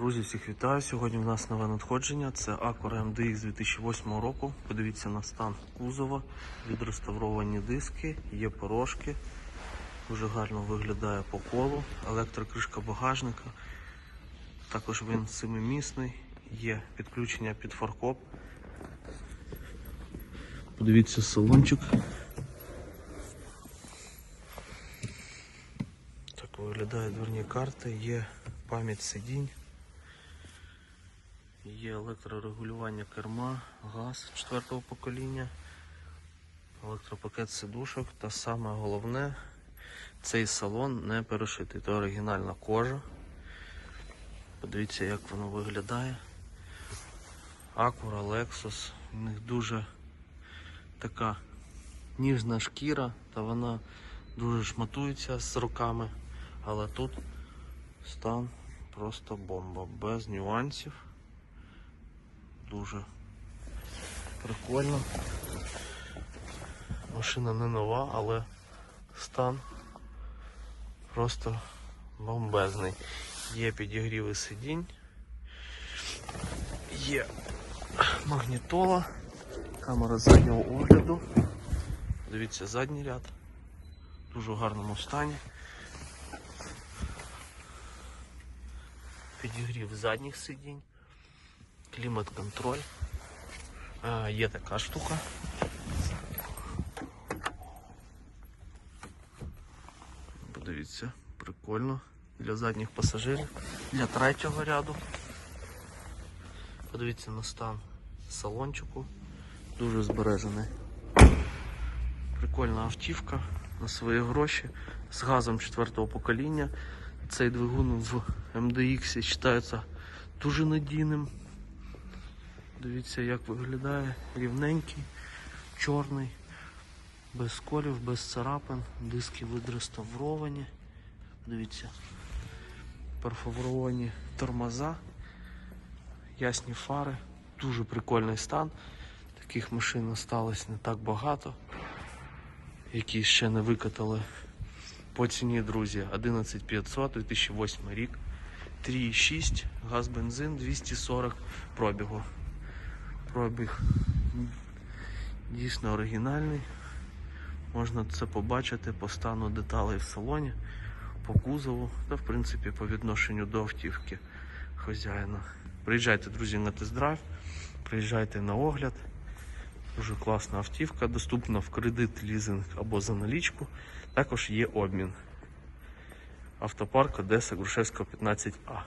Друзі, всіх вітаю. Сьогодні в нас нове надходження. Це Acura MDX 2008 року. Подивіться на стан кузова, відреставровані диски, є порошки. Дуже гарно виглядає по колу. Електрокришка багажника. Також він семимісний, є підключення під фаркоп. Подивіться салончик. Так виглядають дверні карти, є пам'ять сидінь. Є електрорегулювання керма, газ четвертого покоління, електропакет сидушок та саме головне, цей салон не перешитий. Це оригінальна кожа. Подивіться, як воно виглядає. Acura, Lexus. У них дуже така ніжна шкіра, та вона дуже шматується з роками. Але тут стан просто бомба, без нюансів. Дуже прикольно. Машина не нова, але стан просто бомбезний. Є підігріви сидінь, є магнітола, камера заднього огляду. Дивіться, задній ряд. В дуже гарному стані. Підігрів задніх сидінь клімат-контроль. Є така штука. Подивіться, прикольно. Для задніх пасажирів, для третього ряду. Подивіться на стан салончику. Дуже збережений. Прикольна автівка на свої гроші з газом четвертого покоління. Цей двигун в MDX вважається дуже надійним. Дивіться, як виглядає рівненький, чорний, без сколів, без царапин, диски відреставровані. Дивіться, перфоровані тормоза, ясні фари, дуже прикольний стан. Таких машин осталось не так багато, які ще не викатали по ціні, друзі, 11500 2008 рік. 3,6, газ бензин 240 пробігу. Пробіг дійсно оригінальний. Можна це побачити по стану деталей в салоні, по кузову та в принципі по відношенню до автівки хазяїна. Приїжджайте, друзі, на тест-драйв, приїжджайте на огляд. Дуже класна автівка, доступна в кредит, лізинг або за налічку. Також є обмін. Автопарк Одеса Грушевського 15А.